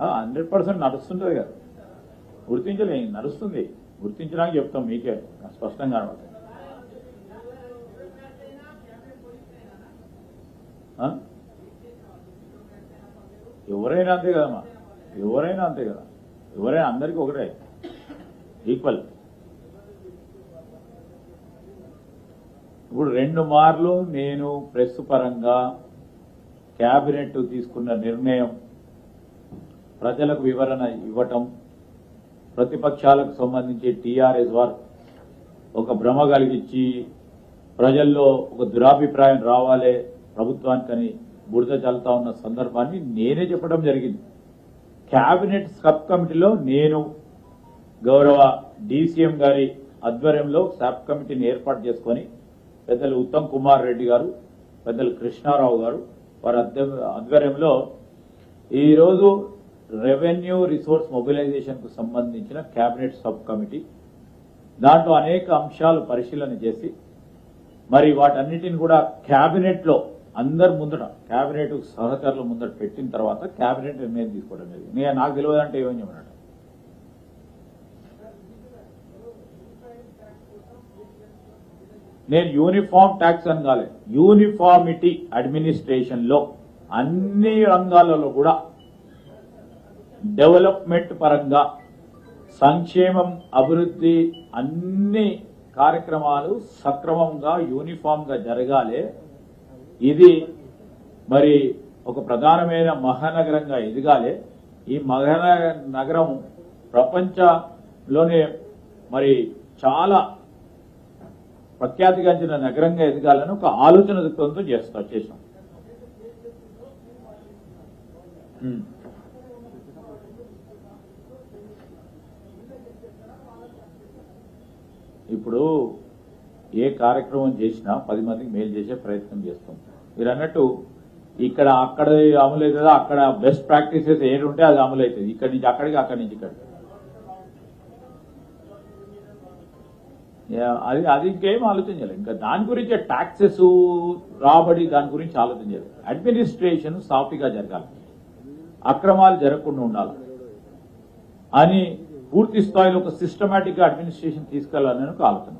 Hundred percent నడుస్తుంటది కదా. గుర్తించలే నడుస్తుంది. గుర్తించడానికి చెప్తాం మీకే. స్పష్టంగా అనమాట ఎవరైనా అంతే కదమ్మా. ఎవరైనా అంతే కదా. ఎవరైనా అందరికీ ఒకటే. ఈక్వల్ ఇప్పుడు రెండు మార్లు నేను ప్రెస్ పరంగా క్యాబినెట్ తీసుకున్న నిర్ణయం ప్రజలకు వివరణ ఇవ్వటం ప్రతిపక్షాలకు సంబంధించి టీఆర్ఎస్ వారు ఒక భ్రమ కలిగించి ప్రజల్లో ఒక దురాభిప్రాయం రావాలే ప్రభుత్వానికని బురద చల్లుతా ఉన్న సందర్భాన్ని నేనే చెప్పడం జరిగింది. కేబినెట్ సబ్ కమిటీలో నేను గౌరవ డీసీఎం గారి ఆధ్వర్యంలో సబ్ కమిటీని ఏర్పాటు చేసుకొని పెద్దలు ఉత్తమ్ కుమార్ రెడ్డి గారు పెద్దలు కృష్ణారావు గారు వారి అధ్య- ఆధ్వర్యంలో ఈరోజు రెవెన్యూ రిసోర్స్ మొబిలైజేషన్కు సంబంధించిన కేబినెట్ సబ్ కమిటీ దాంట్లో అనేక అంశాలు పరిశీలన చేసి మరి వాటన్నిటిని కూడా క్యాబినెట్లో అందరు ముందట క్యాబినెట్ సహచరుల ముందట పెట్టిన తర్వాత క్యాబినెట్ నిర్ణయం తీసుకోవడం జరిగింది. నేను నాకు తెలియదు అంటే ఏమని చెప్పినట్టు నేను యూనిఫామ్ ట్యాక్స్ అని కాలేదు యూనిఫామిటీ అడ్మినిస్ట్రేషన్లో అన్ని రంగాలలో కూడా డెవలప్మెంట్ పరంగా సంక్షేమం అభివృద్ధి అన్ని కార్యక్రమాలు సక్రమంగా యూనిఫామ్గా జరగాలి. ఇది మరి ఒక ప్రధానమైన మహానగరంగా ఎదగాలి. ఈ మహాన నగరం ప్రపంచంలోనే మరి చాలా ప్రఖ్యాతిగాంచిన నగరంగా ఎదగాలని ఒక ఆలోచన దృక్పథంతో చేస్తా చేసాం ఇప్పుడు ఏ కార్యక్రమం చేసినా పది మందికి మేలు చేసే ప్రయత్నం చేస్తాం. మీరు అన్నట్టు ఇక్కడ అక్కడ అమలు అక్కడ బెస్ట్ ప్రాక్టీసెస్ ఏది ఉంటే అది అమలు అవుతుంది ఇక్కడి నుంచి అక్కడికి అక్కడి నుంచి ఇక్కడికి. అది అది ఇంకేం ఆలోచించాలి ఇంకా దాని గురించి టాక్సెస్ రాబడి దాని గురించి ఆలోచించాలి అడ్మినిస్ట్రేషన్ సాఫీగా జరగాలి. అక్రమాలు జరగకుండా ఉండాలి. అని పూర్తి స్థాయిలో ఒక సిస్టమేటిక్గా అడ్మినిస్ట్రేషన్ తీసుకెళ్ళాలని ఒక ఆలోచన